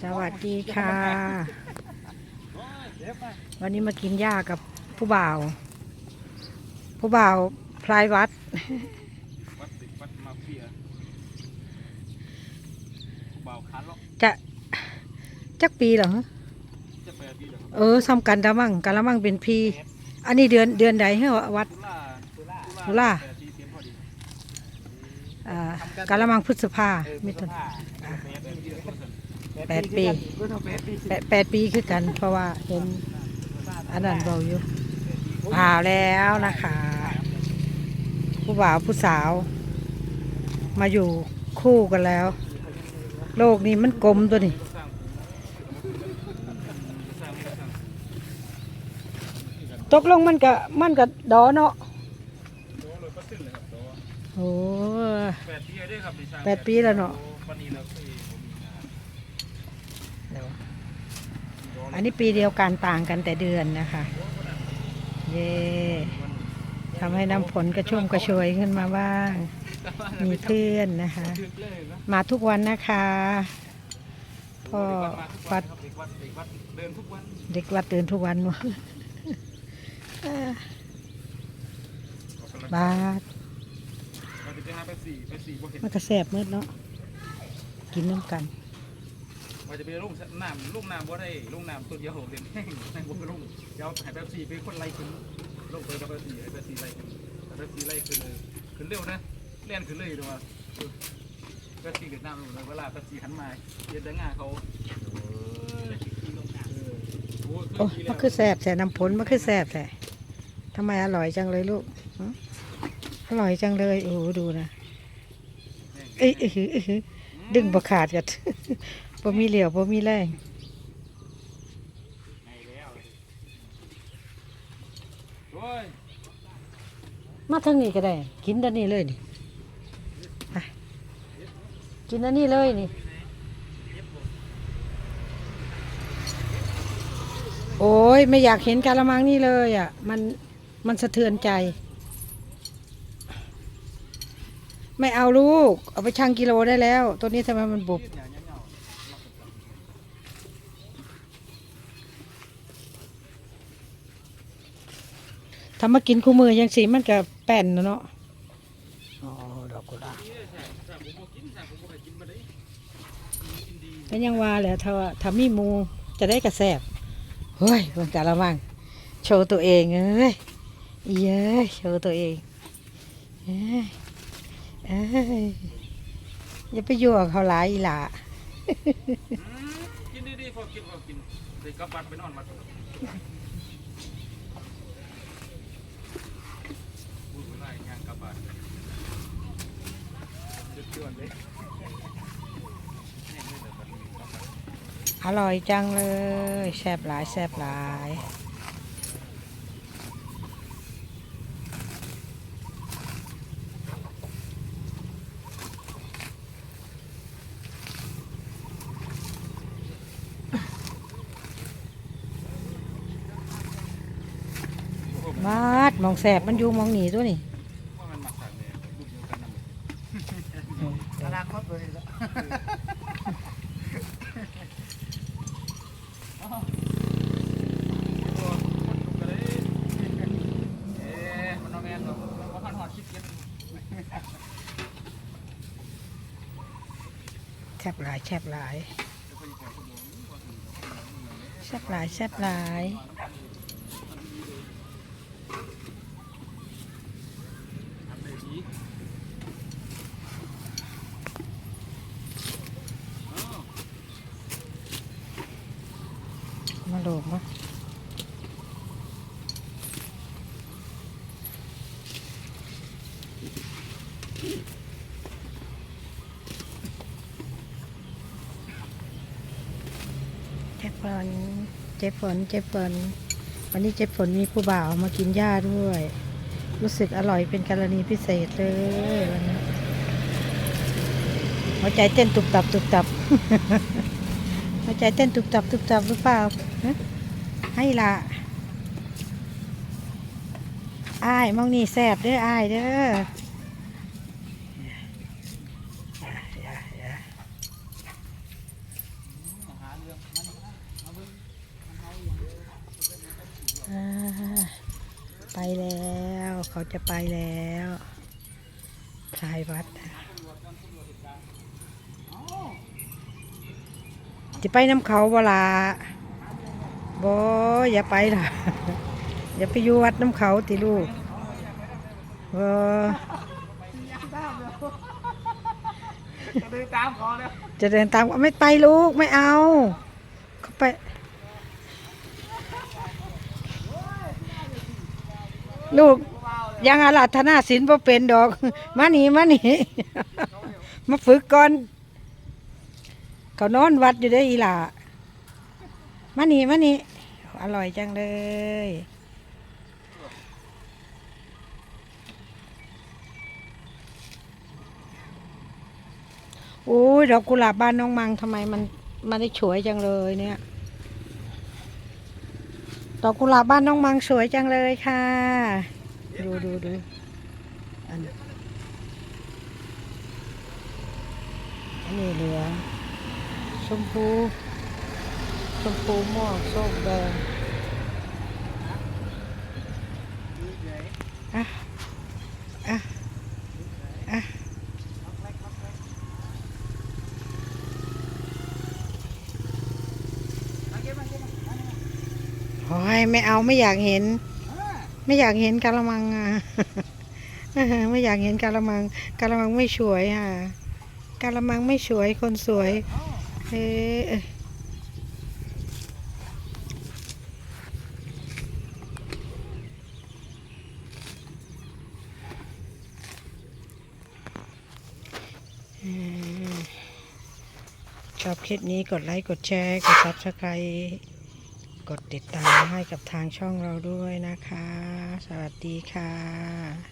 สวัสดีค่ะ วันนี้มากินหญ้ากับผู้บ่าว ผู้บ่าวพลายวัดวัดติดวัดมาเฟียเบาคันหรอกจะจักปีเหรอจะไปที่เดียวเออซ้ำกันดะมั่งกันละมั่งเป็นพีอันนี้เดือนเดือนใดเหรอวัดตุลาตุลาตุลาแปดสี่เสียงพอดีอ่ากันละมั่งพฤษภาเออมิมิถุถุนนา แปดปีเดียวก็สั่นแปดปี แปดแปดปีคือกัน เพราะว่าเห็นอันนั้นเบาอยู่ผ่าวแล้วนะคะ ผู้บ่าวผู้สาว มาอยู่คู่กันแล้ว โลกนี้มันกลมตัวนี้สร้างสร้างสร้างตกลงมันก็มันก็ดอเนาะโดเลยก็สิ้นเลยครับโดโอ้แปดปีได้ครับดิฉันแปดปีแล้วเนาะ วันนี้เราเคยผมมีงาน อันนี้ปีเดียวกันต่างกันแต่เดือนนะคะ เย่ทำให้น้ำผลกระชุ่มกระชวยขึ้นมาบ้าง มีเพื่อนนะคะถึกเลยนะมาทุกวันนะคะก็วัวัดดเด็กวัดเด็กวัดเดินทุกวันเด็กวัดตื่นทุกวันวะบาทเราจะไปหาไปสี่ไปสี่บ่เห็นมันก็แสบมืดเนาะกินน้ำกัน ว่าจะไปลุ่งน้ำลุ่งน้ำบ่ได้ลุ่งน้ำตัวเดียวเห็นแห้งแห้งบ่ไปลุ่งเดี๋ยวให้แบบสี่ไปคนไล่ขึ้นลงไปกับแบบสี่ให้แบบสี่ไล่ขึ้นแบบสี่ไล่ขึ้นเลยขึ้นเร็วนะเล่นขึ้นเลยดูว่าแบบสี่เด็ดน้ำลงเลยเวลาแบบสี่หันมาเย็นดังงาเขาโอ้มันคือแสบแต่น้ำผลมันคือแสบแต่ทำไมอร่อยจังเลยลูกอร่อยจังเลยโอ้ดูนะเอ้ยอื้อหืออื้อหือดึงบะขาดกัน บ่มีเหลี่ยวบ่มีแรงโอ้ยมาทางนี้ก็ได้ กินด้านนี้เลยนี่ไปกินด้านนี้เลยนี่ โอ้ยไม่อยากเห็นกาละมังนี่เลยอะ มันมันสะเทือนใจ ไม่เอาลูก เอาไปชั่งกิโลได้แล้ว ตัวนี้ทำไมมันบุบ ยืดหยาเงาทำมากินคู่มือยังสีมันกับแป้นนะเนาะอ๋อดอกกุหลาบๆนี่แซ่บแซ่บผมบ่กินแซ่บผมบ่เคยกินมาได้กินดีเป็นยังว่าแหละถ้าว่าถ้ามีหมูจะได้กระแสบเฮ้ยคนกาละมัง โชว์ตัวเองเอ้ยอีเอ้ยโชว์ตัวเองเอ้ยเอ้ยอย่าไปยั่วเขาหลายอีหล่ะอืมกินดีๆพอกินพอกินเดี๋ยวกลับบ้านไปนอนวัดก่อนพูดง่ายงานกลับบ้านเดือดๆเลยแน่เลยเดี๋ยวบัดนี้กลับบ้าน อร่อยจังเลยแซบหลายแซบหลายบาดมองแสบมันอยู่มองหนีตัวนี่ แซบหลายแซบหลายแซบหลายแซบหลาย ทำได้ดีอ้าว มาโหลกมาเจ๊ฝนเจ๊ฝนเจ๊ฝนวันนี้เจ๊ฝนมีผู้บ่าวมากินหญ้าด้วย รู้สึกอร่อยเป็นกรณีพิเศษเลยวันนี้หัวใจเต้นตุบตับตุบตับหัวใจเต้นตุบตับตุบตับหรือเปล่า ให้ละอายมองนี่แสบเด้ออายเด้อไปแล้วเขาจะไปแล้วทายวัด จะไปน้ำเขาเวลา บออย่าไปล่ะ อย่าไปอยู่วัดน้ำเขาติลูกบอจะเดินตามขอแล้วจะเดินตามไม่ไปลูกไม่เอาเขาไปลูกยังอาราธนาศีลบ่เป็นดอก มานี่มานี่มาฝึกก่อน เขานอนวัดอยู่ได้ออีหล่ามานี่มานี่ อร่อยจังเลย โอ้ยดอกกุหลาบบ้านน้องมังทำไมมันมันได้สวยจังเลยเนี่ย ดอกกุหลาบบ้านน้องมังสวยจังเลยค่ะ ดูดูดูอันอันนี้เหลืองชมพูชมพูม่วงส้มแดง อะอะอะโอ้ยไม่เอาไม่อยากเห็น ไม่อยากเห็นกะละมังอะไม่อยากเห็นกะละมังกะละมังไม่สวยอะกะละมังไม่สวยคนสวยเอ๊ะอื ชอบคลิปนี้กดไลค์ กดแชร์ กดซับสไครต์กดติดตามให้กับทางช่องเราด้วยนะคะ สวัสดีค่ะ